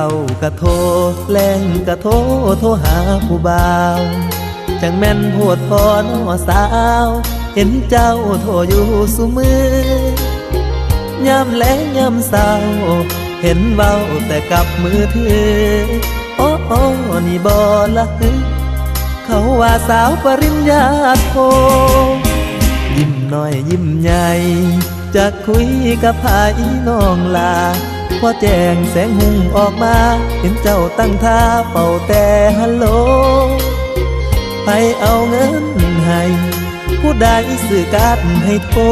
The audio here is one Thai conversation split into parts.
ากะโทแรงกะโทโทหาผู้บ่าวจังแม่นโพดพอนอสาว เห็นเจ้าโทอยู่สุมือยามแลงยามเศร้า เห็นเว้าแต่กับมือถือโอ้โอ้นี่บอละฮึเขาว่าสาวปริญญาโทยิ้มน้อยยิ้มใหญ่จะคุยกับภายน้องลา พอแจงแสงหุ่งออกมา เห็นเจ้าตั้งท่าเป่าแต่ฮัลโหลไปเอาเงินให้ผู้ใดสื่อการให้โทร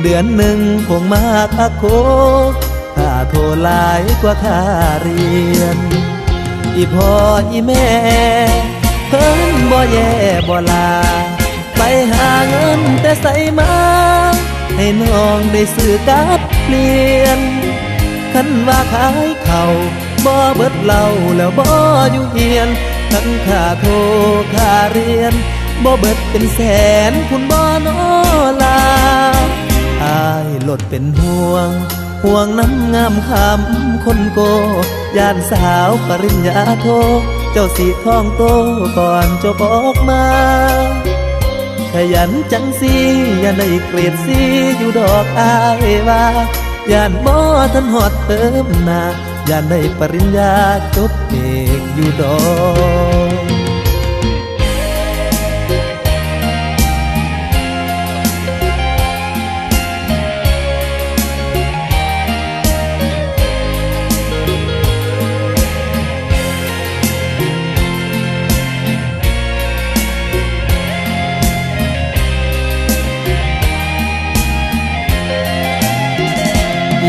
เดือนหนึ่งคงมากอะโคค่าโทรหลายกว่าค่าเรียน อีพ่ออีแม่ เพิ่นบ่แย่บ่ลา ไปหาเงินแต่ใส่มา ให้น้องได้ซื้อการเปลี่ยน คันว่าขายเขาบ่เบิดเหล่าแล้วบ่อยู่เฮียนทั้งค่าโทรค่าเรียนบ่เบิดเป็นแสนคุณบ่นอลาอายหลดเป็นห่วง ห่วงน้ำงามคำคนโกย่านสาวปริญญาโท เจ้าสีทองโตก่อนจบออกมา ขยันจังสีอย่าได้เกลียดสีอยู่ดอกอายว่า ย่านบ่ทันหอดเติมหนาย่านได้ปริญญาจบเอกอยู่ดอก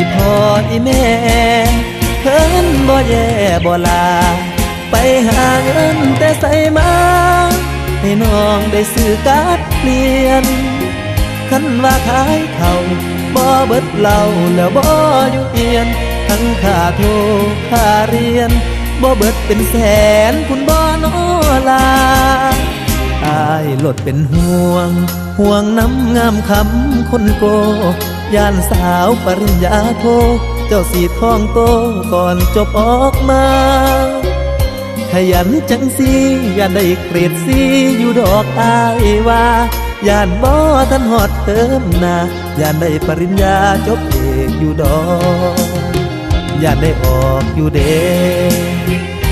อีพ่ออีแม่เพิ่นบ่แย่บ่ลา ไปหาเงินแต่ใส่มา ให้น้องได้ซื้อการ์ดเปลี่ยนคันว่าขายเขาบ่เบิดเหล่าแล้วบ่อยู่เอียน ทั้งค่าโทรค่าเรียนบ่เบิดเป็นแสนคุณบ่นอลาอายหลดเป็นห่วง ห่วงน้ำงามคำคนโก ย่านสาวปริญญาโท เจ้าสีทองโตก่อนจบออกมา ขยันจังสีอย่าได้เกรดสีอยู่ดอกอายว่าย่านบ่ทันหอดเติมนาย่านได้ปริญญาจบเอกอยู่ดอกย่านได้ออกอยู่เด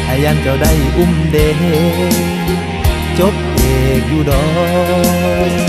ให้ย่านเจ้าได้อุ้มเดจบเอกอยู่ดอก